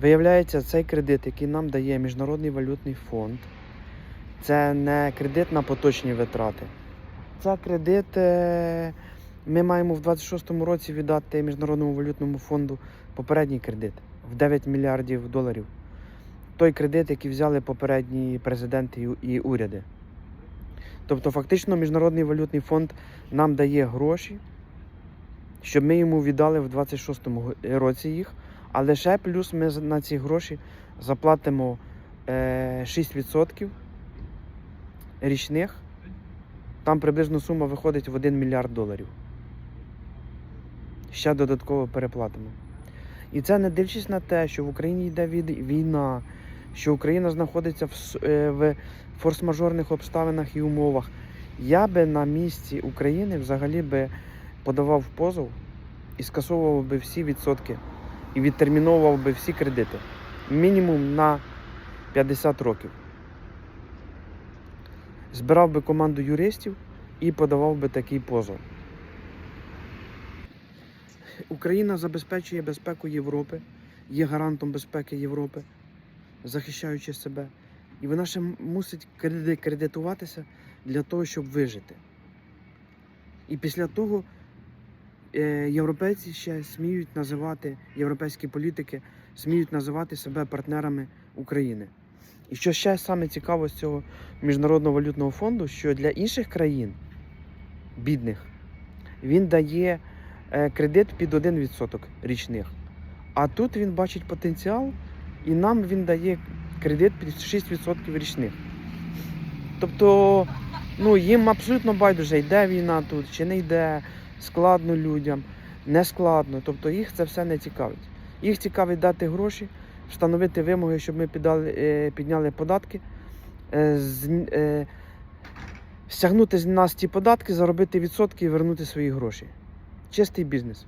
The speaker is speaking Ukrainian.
Виявляється, цей кредит, який нам дає Міжнародний валютний фонд, це не кредит на поточні витрати. Це кредит. е, Ми маємо в 26-му році віддати Міжнародному валютному фонду попередній кредит в 9 мільярдів доларів. Той кредит, який взяли попередні президенти і- уряди. Тобто, фактично, Міжнародний валютний фонд нам дає гроші, щоб ми йому віддали в 26-му році їх, а лише плюс ми на ці гроші заплатимо е, 6% річних. Там приблизно сума виходить в 1 мільярд доларів. Ще додатково переплатимо. І це не дивлячись на те, що в Україні йде війна, що Україна знаходиться в, е, в форс-мажорних обставинах і умовах. Я би на місці України взагалі би подавав позов і скасовував би всі відсотки і відтерміновував би всі кредити. Мінімум на 50 років. Збирав би команду юристів і подавав би такий позов. Україна забезпечує безпеку Європи, є гарантом безпеки Європи, захищаючи себе. І вона ще мусить кредитуватися для того, щоб вижити. І після того європейці ще сміють називати, європейські політики сміють називати себе партнерами України. І що ще саме цікаво з цього міжнародного валютного фонду, що для інших країн, бідних, він дає е, кредит під 1% річних. А тут він бачить потенціал, і нам він дає кредит під 6% річних. Тобто, ну, їм абсолютно байдуже, йде війна тут чи не йде, складно людям, не складно. Тобто їх це все не цікавить. Їх цікавить дати гроші, встановити вимоги, щоб ми піддали, е, підняли податки, е, е, стягнути з нас ті податки, заробити відсотки і вернути свої гроші. Чистий бізнес.